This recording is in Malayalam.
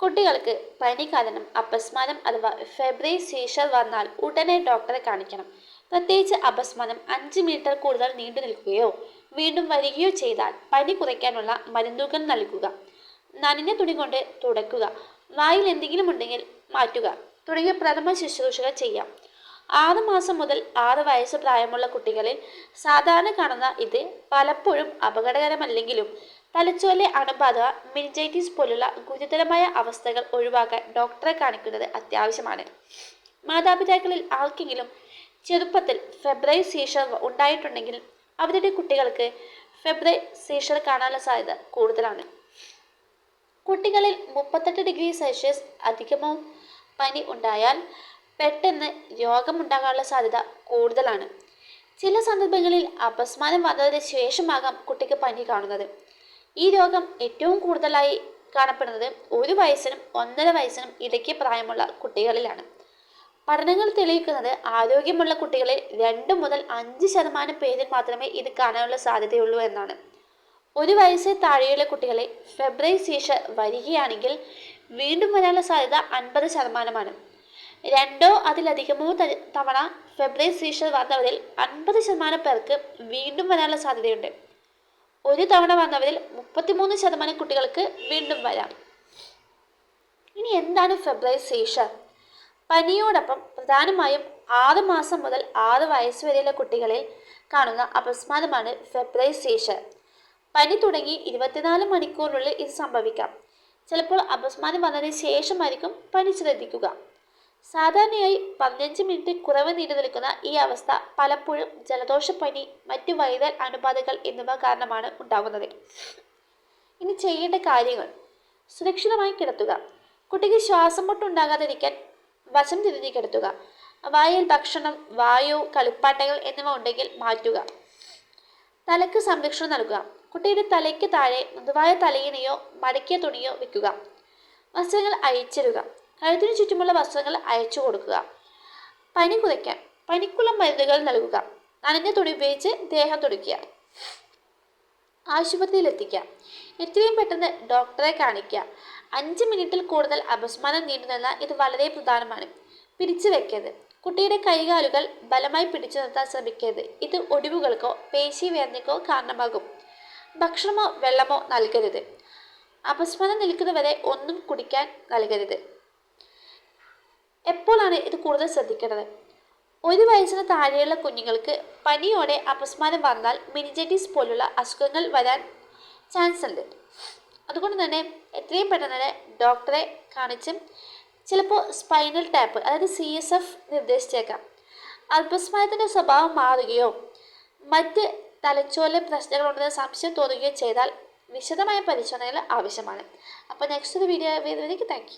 കുട്ടികൾക്ക് പനി കാരണം അപസ്മാരം അഥവാ ഫെബ്രി സീഷർ വന്നാൽ ഉടനെ ഡോക്ടറെ കാണിക്കണം. പ്രത്യേകിച്ച് അപസ്മാരം അഞ്ച് മീറ്റർ കൂടുതൽ നീണ്ടു നിൽക്കുകയോ വീണ്ടും വരികയോ ചെയ്താൽ പനി കുറയ്ക്കാനുള്ള മരുന്നുകൾ നൽകുക. നനഞ്ഞ തുണി കൊണ്ട് തുടക്കുക വായിൽ എന്തെങ്കിലും ഉണ്ടെങ്കിൽ മാറ്റുക. തുടങ്ങിയ പ്രഥമ ശുശ്രൂഷകൾ ചെയ്യാം. ആറ് മാസം മുതൽ ആറ് വയസ്സ് പ്രായമുള്ള കുട്ടികളിൽ സാധാരണ കാണുന്ന ഇത് പലപ്പോഴും അപകടകരമല്ലെങ്കിലും തലച്ചോറിലെ അണുബാധ മിനിജൈറ്റിസ് പോലുള്ള ഗുരുതരമായ അവസ്ഥകൾ ഒഴിവാക്കാൻ ഡോക്ടറെ കാണിക്കുന്നത് അത്യാവശ്യമാണ്. മാതാപിതാക്കളിൽ ആർക്കെങ്കിലും ചെറുപ്പത്തിൽ ഫെബ്രൈ സീഷർ ഉണ്ടായിട്ടുണ്ടെങ്കിൽ അവരുടെ കുട്ടികൾക്ക് ഫെബ്രൈ സീഷർ കാണാനുള്ള സാധ്യത കൂടുതലാണ്. കുട്ടികളിൽ മുപ്പത്തെട്ട് ഡിഗ്രി സെൽഷ്യസ് അധികമോ പനി ഉണ്ടായാൽ പെട്ടെന്ന് രോഗമുണ്ടാകാനുള്ള സാധ്യത കൂടുതലാണ്. ചില സന്ദർഭങ്ങളിൽ അപസ്മാരം വന്നതിന് ശേഷമാകാം കുട്ടിക്ക് പനി കാണുന്നത്. ഈ രോഗം ഏറ്റവും കൂടുതലായി കാണപ്പെടുന്നത് ഒരു വയസ്സിനും ഒന്നര വയസ്സിനും ഇടയ്ക്ക് പ്രായമുള്ള കുട്ടികളിലാണ്. പഠനങ്ങൾ തെളിയിക്കുന്നത് ആരോഗ്യമുള്ള കുട്ടികളിൽ രണ്ട് മുതൽ അഞ്ച് ശതമാനം പേരിൽ മാത്രമേ ഇത് കാണാനുള്ള സാധ്യതയുള്ളൂ എന്നാണ്. ഒരു വയസ്സിൽ താഴെയുള്ള കുട്ടികളെ ഫെബ്രുവരി സീഷർ വരികയാണെങ്കിൽ വീണ്ടും വരാനുള്ള സാധ്യത അൻപത് ശതമാനമാണ്. രണ്ടോ അതിലധികമോ തവണ ഫെബ്രുവരി സീഷർ വന്നവരിൽ അൻപത് ശതമാനം പേർക്ക് വീണ്ടും വരാനുള്ള സാധ്യതയുണ്ട്. ഒരു തവണ വന്നവരിൽ മുപ്പത്തിമൂന്ന് ശതമാനം കുട്ടികൾക്ക് വീണ്ടും വരാം. ഇനി എന്താണ് ഫെബ്രൈസേഷൻ പനിയോടൊപ്പം പ്രധാനമായും ആറ് മാസം മുതൽ ആറ് വയസ്സ് വരെയുള്ള കുട്ടികളിൽ കാണുന്ന അപസ്മാരമാണ് ഫെബ്രൈസേഷൻ പനി തുടങ്ങി ഇരുപത്തിനാല് മണിക്കൂറിനുള്ളിൽ ഇത് സംഭവിക്കാം. ചിലപ്പോൾ അപസ്മാരം വന്നതിന് ശേഷമായിരിക്കും പനി ശ്രദ്ധിക്കുക. സാധാരണയായി പതിനഞ്ച് മിനിറ്റ് കുറവ് നീണ്ടു നിൽക്കുന്ന ഈ അവസ്ഥ പലപ്പോഴും ജലദോഷപ്പനി മറ്റു വൈറൽ അണുബാധകൾ എന്നിവ കാരണമാണ് ഉണ്ടാകുന്നത് ഇനി ചെയ്യേണ്ട കാര്യങ്ങൾ. സുരക്ഷിതമായി കിടത്തുക. കുട്ടിക്ക് ശ്വാസം മുട്ടുണ്ടാകാതിരിക്കാൻ വശം തിരിഞ്ഞ് കിടത്തുക. വായിൽ ഭക്ഷണം വായു കളിപ്പാട്ടകൾ എന്നിവ ഉണ്ടെങ്കിൽ മാറ്റുക. തലയ്ക്ക് സംരക്ഷണം നൽകുക. കുട്ടിയുടെ തലയ്ക്ക് താഴെ മൃദുവായ തലയിണയോ മടക്കിയ തുണിയോ വെക്കുക. വസ്ത്രങ്ങൾ അയച്ചിടുക കഴുത്തിന് ചുറ്റുമുള്ള വസ്ത്രങ്ങൾ അയച്ചു കൊടുക്കുക. പനി കുതയ്ക്കാൻ പനിക്കുള്ള മരുന്നുകൾ നൽകുക നനഞ്ഞ തുണി ഉപയോഗിച്ച് ദേഹം തുടയ്ക്കുക ആശുപത്രിയിൽ എത്തിക്കുക. എത്രയും പെട്ടെന്ന് ഡോക്ടറെ കാണിക്കുക. അഞ്ച് മിനിറ്റിൽ കൂടുതൽ അപസ്മാനം നീണ്ടുനിന്ന ഇത് വളരെ പ്രധാനമാണ്. പിരിച്ചു വെക്കരുത്. കുട്ടിയുടെ കൈകാലുകൾ ബലമായി പിടിച്ചു നിർത്താൻ ശ്രമിക്കരുത്. ഇത് ഒടിവുകൾക്കോ പേശി വേദനയ്ക്കോ കാരണമാകും. ഭക്ഷണമോ വെള്ളമോ നൽകരുത്. അപസ്മാനം നിൽക്കുന്നവരെ ഒന്നും കുടിക്കാൻ നൽകരുത്. എപ്പോഴാണ് ഇത് കൂടുതൽ ശ്രദ്ധിക്കേണ്ടത്? ഒരു വയസ്സിന് താഴെയുള്ള കുഞ്ഞുങ്ങൾക്ക് പനിയോടെ അപസ്മാരം വന്നാൽ മിനിജറ്റിസ് പോലുള്ള അസുഖങ്ങൾ വരാൻ ചാൻസ് ഉണ്ട് അതുകൊണ്ട് തന്നെ എത്രയും പെട്ടെന്ന് തന്നെ ഡോക്ടറെ കാണിച്ചും ചിലപ്പോൾ സ്പൈനൽ ടാപ്പ് അതായത് സി എസ് എഫ് നിർദ്ദേശിച്ചേക്കാം. അപസ്മാരത്തിന്റെ സ്വഭാവം മാറുകയോ മറ്റ് തലച്ചോറിലെ പ്രശ്നങ്ങളുണ്ടെന്ന് സംശയം തോന്നുകയോ ചെയ്താൽ വിശദമായ പരിശോധനകൾ ആവശ്യമാണ്. അപ്പോൾ നെക്സ്റ്റ് ഒരു വീഡിയോ വരുന്നതിലേക്ക് താങ്ക്